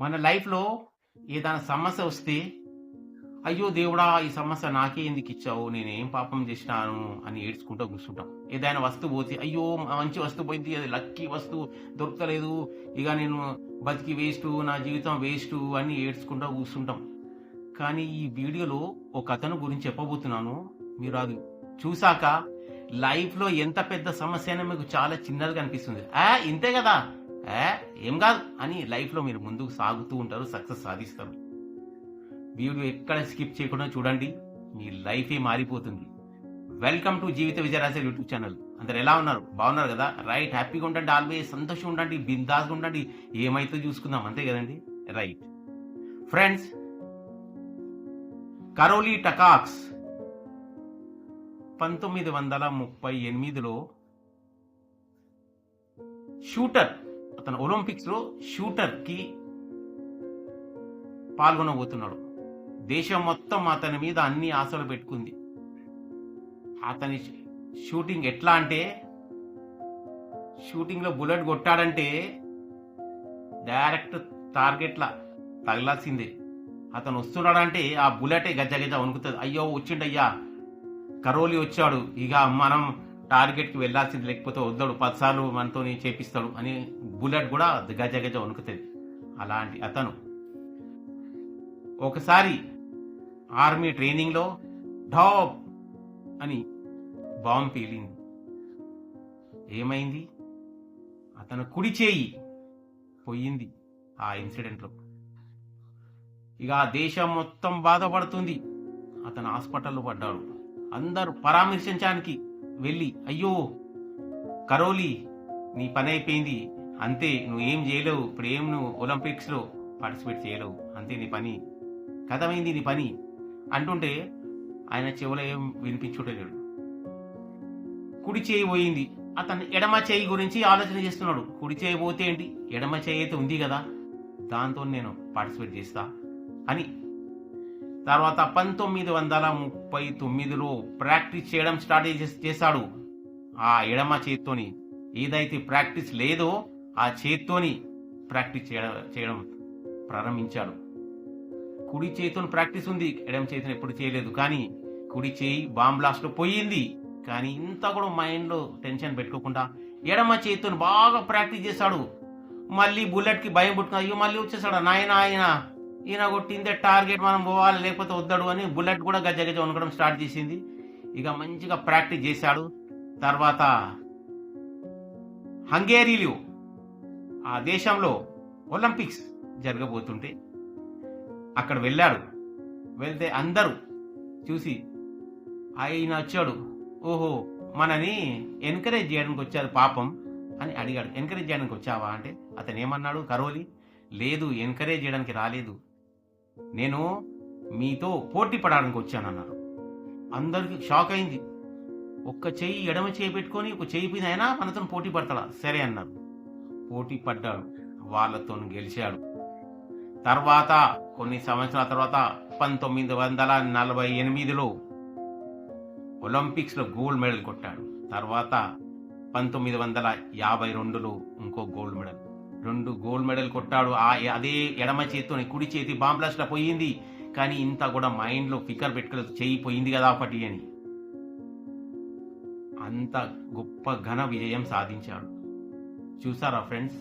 మన లైఫ్లో ఏదైనా సమస్య వస్తే అయ్యో దేవుడా ఈ సమస్య నాకే ఎందుకు ఇచ్చావు? నేను ఏం పాపం చేసినాను? అని ఏడ్చుకుంటూ కూర్చుంటాం. ఏదైనా వస్తువు పోతే అయ్యో మంచి వస్తువు పోయింది అది లక్కీ వస్తువు దొరకలేదు. ఇక నేను బతికి వేస్ట్ నా జీవితం వేస్ట్ అని ఏడ్చుకుంటూ కూర్చుంటాం. కానీ ఈ వీడియోలో ఒక అతను గురించి చెప్పబోతున్నాను. మీరు అది చూసాక లైఫ్లో ఎంత పెద్ద సమస్య అయినా మీకు చాలా చిన్నదిగా అనిపిస్తుంది. ఆ ఇంతే కదా? ఏ? ఏం కాదు అని లైఫ్లో మీరు ముందుకు సాగుతూ ఉంటారు సక్సెస్ సాధిస్తారు. వీడియో ఎక్కడ స్కిప్ చేయకుండా చూడండి మీ లైఫే మారిపోతుంది. Welcome to Jeevitha విజయరాశి YouTube channel. అందరు ఎలా ఉన్నారు? బాగున్నారు కదా? రైట్ హ్యాపీగా ఉండండి ఆల్వేస్ సంతోషంగా ఉండండి బిందాస్గా ఉండండి. ఏమైతే చూసుకుందాం అంతే కదండి? రైట్. ఫ్రెండ్స్ కరోలీ టకాక్స్ పంతొమ్మిది వందల ముప్పై ఎనిమిదిలో షూటర్ తన ఒలింపిక్స్లో షూటర్కి పాల్గొనబోతున్నాడు. దేశం మొత్తం అతని మీద అన్ని ఆశలు పెట్టుకుంది. అతని షూటింగ్ ఎట్లా అంటే షూటింగ్లో బుల్లెట్ కొట్టాడంటే డైరెక్ట్ టార్గెట్లా తగలాల్సిందే. అతను వస్తున్నాడంటే ఆ బుల్లెటే గజ్జ గజ్జ వణుకుతుంది. అయ్యో వచ్చిండయ్యా. కరోలి వచ్చాడు. ఇక మనం టార్గెట్కి వెళ్ళాల్సింది లేకపోతే వద్దాడు పదిసార్లు మనతో చేపిస్తాడు అని బుల్లెట్ కూడా గజ గజ వణుకుతుంది. అలాంటి అతను. ఒకసారి ఆర్మీ ట్రైనింగ్లో ఢాప్ అని బాంబు పేలింది. ఏమైంది? అతను కుడి చేయి పోయింది ఆ ఇన్సిడెంట్లో. ఇక ఆ దేశం మొత్తం బాధపడుతుంది. అతను హాస్పిటల్లో పడ్డాడు. అందరూ పరామర్శించడానికి వెళ్ళి అయ్యో కరోలి నీ పని అయిపోయింది. అంతే నువ్వు ఏం చేయలేవు. ఇప్పుడు ఏం నువ్వు ఒలింపిక్స్లో పార్టిసిపేట్ చేయలేవు. అంతే నీ పని. కథమైంది నీ పని. అంటుంటే ఆయన చెవులో ఏం వినిపించుటలేడు కుడి చేయి పోయింది. అతను ఎడమ చేయి గురించి ఆలోచన చేస్తున్నాడు. కుడి చేయి పోతే ఏంటి? ఎడమ చేయి అయితే ఉంది కదా. దాంతో నేను పార్టిసిపేట్ చేస్తా అని తర్వాత పంతొమ్మిది వందల ముప్పై తొమ్మిదిలో ప్రాక్టీస్ చేయడం స్టార్ట్ చేశాడు. ఆ ఎడమ చేత్తోని ఏదైతే ప్రాక్టీస్ లేదో ఆ చేత్తోని ప్రాక్టీస్ చేయడం చేయడం ప్రారంభించాడు. కుడి చేతిని ప్రాక్టీస్ ఉంది ఎడమ చేతిని ఎప్పుడు చేయలేదు. కానీ కుడి చేయి బాంబ్ పోయింది. కానీ ఇంత కూడా మైండ్లో టెన్షన్ పెట్టుకోకుండా ఎడమ చేతిని బాగా ప్రాక్టీస్ చేశాడు. మళ్ళీ బుల్లెట్కి భయం పుట్టుకున్నా అయ్యో మళ్ళీ వచ్చేసాడు? నాయన ఆయన ఈయన కొట్టిందే టార్గెట్ మనం పోవాలి లేకపోతే వద్దడు అని బుల్లెట్ కూడా గజ్జ గజ్జ వణకడం స్టార్ట్ చేసింది. ఇక మంచిగా ప్రాక్టీస్ చేశాడు. తర్వాత హంగేరీలో ఆ దేశంలో ఒలింపిక్స్ జరగబోతుంటే అక్కడ వెళ్ళాడు. వెళ్తే అందరూ చూసి ఆయన వచ్చాడు. ఓహో మనని ఎంకరేజ్ చేయడానికి వచ్చారు పాపం అని అడిగాడు. ఎంకరేజ్ చేయడానికి వచ్చావా? అంటే అతను ఏమన్నాడు? కరోలి లేదు ఎంకరేజ్ చేయడానికి రాలేదు. నేను మీతో పోటీ పడడానికి వచ్చానన్నారు. అందరికి షాక్ అయింది. ఒక్క చెయ్యి ఎడమ చేయి పెట్టుకొని ఒక చెయ్యి పైన అయినా మనతో పోటీ పడతాడా సరే అన్నారు. పోటీ పడ్డాడు. వాళ్ళతో గెలిచాడు. తర్వాత కొన్ని సంవత్సరాల తర్వాత పంతొమ్మిది వందల నలభై ఎనిమిదిలో ఒలింపిక్స్లో గోల్డ్ మెడల్ కొట్టాడు. తర్వాత పంతొమ్మిది వందల యాభై రెండులో ఇంకో గోల్డ్ మెడల్. రెండు గోల్డ్ మెడల్ కొట్టాడు. ఆ అదే ఎడమ చేతితోని కుడి చేతి బాంబ్ పోయింది. కానీ ఇంత కూడా మైండ్లో ఫికర్ పెట్టుకోలేదు. చేయి పోయింది కదా ఒకటి అని. అంత గొప్ప ఘన విజయం సాధించాడు. చూసారా ఫ్రెండ్స్?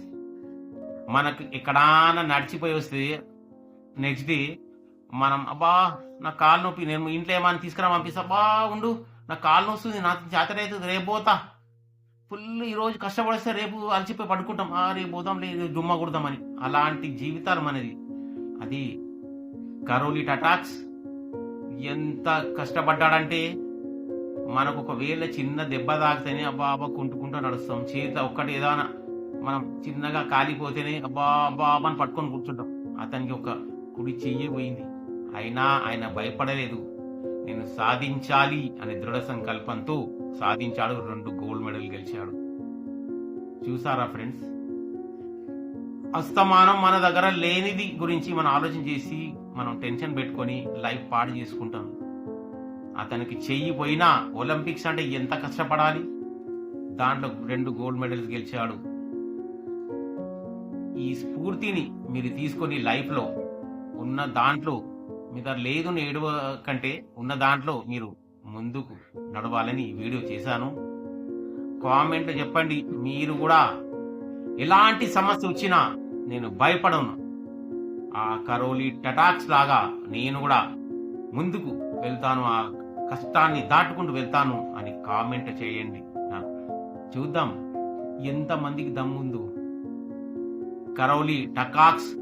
మనకు ఎక్కడాన నడిచిపోయి వస్తే నెక్స్ట్ డే మనం అబ్బా నా కాలు నొప్పి నేను ఇంట్లో ఏమైనా తీసుకురా పంపిస్తా అబ్బా ఉండు నా కాలు నొస్తుంది నాకు చేతనైతుంది రేపు పోతా. ఫుల్ ఈరోజు కష్టపడిస్తే రేపు అలసిపోయి పడుకుంటాం. ఆ రేపు పోదాంలే దుమ్మ కొడదామని. అలాంటి జీవితాలు మనది. అది కరోలిట్ అటాక్స్ ఎంత కష్టపడ్డాడంటే మనకు ఒకవేళ చిన్న దెబ్బ తాకితేనే అబ్బా అబ్బా కుంటుకుంటూ నడుస్తాం. చేతిలో ఒక్కటి ఏదైనా మనం చిన్నగా కాలిపోతేనే అబ్బా అబ్బా అబ్బా అని పట్టుకొని కూర్చుంటాం. అతనికి ఒక కుడి చెయ్యి పోయింది. అయినా ఆయన భయపడలేదు. నేను సాధించాలి అనే దృఢ సంకల్పంతో సాధించాడు రెండు గోల్డ్ మెడల్ గెలిచాడు. చూసారా ఫ్రెండ్స్? అస్తమానం మన దగ్గర లేనిది గురించి మనం ఆలోచన చేసి మనం టెన్షన్ పెట్టుకొని లైఫ్ పాడు చేసుకుంటాం. అతనికి చెయ్యి పోయినా ఒలింపిక్స్ అంటే ఎంత కష్టపడాలి? దాంట్లో రెండు గోల్డ్ మెడల్స్ గెలిచాడు. ఈ స్ఫూర్తిని మీరు తీసుకొని లైఫ్లో ఉన్న దాంట్లో మీ దగ్గర లేదు ఏడవ కంటే ఉన్న దాంట్లో మీరు ముందుకు నడవాలని ఈ వీడియో చేశాను. కామెంట్ చెప్పండి. మీరు కూడా ఎలాంటి సమస్య వచ్చినా నేను భయపడను. ఆ కరోలి టటాక్స్ లాగా నేను కూడా ముందుకు వెళ్తాను. ఆ కష్టాన్ని దాటుకుంటూ వెళ్తాను అని కామెంట్ చేయండి. నాకు చూద్దాం. ఎంతమందికి దమ్ముందు కరౌలి టకాక్స్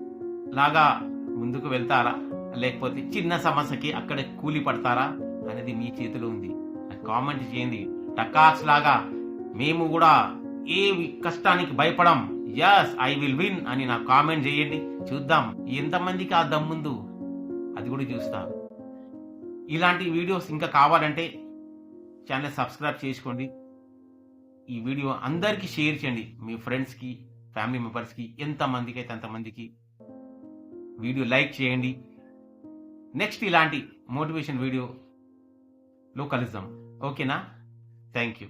లాగా ముందుకు వెళ్తారా? లేకపోతే చిన్న సమస్యకి అక్కడే కూలి పడతారా అనేది మీ చేతిలో ఉంది. కామెంట్ చేయండి. టకాస్ లాగా మేము కూడా ఏ కష్టానికి భయపడం. ఎస్ ఐ విల్ విన్ అని నాకు కామెంట్ చేయండి. చూద్దాం. ఎంతమందికి ఆ దమ్ముందు? అది కూడా చూస్తా. ఇలాంటి వీడియోస్ ఇంకా కావాలంటే ఛానల్ సబ్స్క్రైబ్ చేసుకోండి. ఈ వీడియో అందరికీ షేర్ చేయండి. మీ ఫ్రెండ్స్కి ఫ్యామిలీ మెంబర్స్కి ఎంతమందికి అయితే అంతమందికి. వీడియో లైక్ చేయండి. నెక్స్ట్ ఇలాంటి మోటివేషన్ వీడియోలో కలుద్దాం. ఓకేనా థ్యాంక్ యూ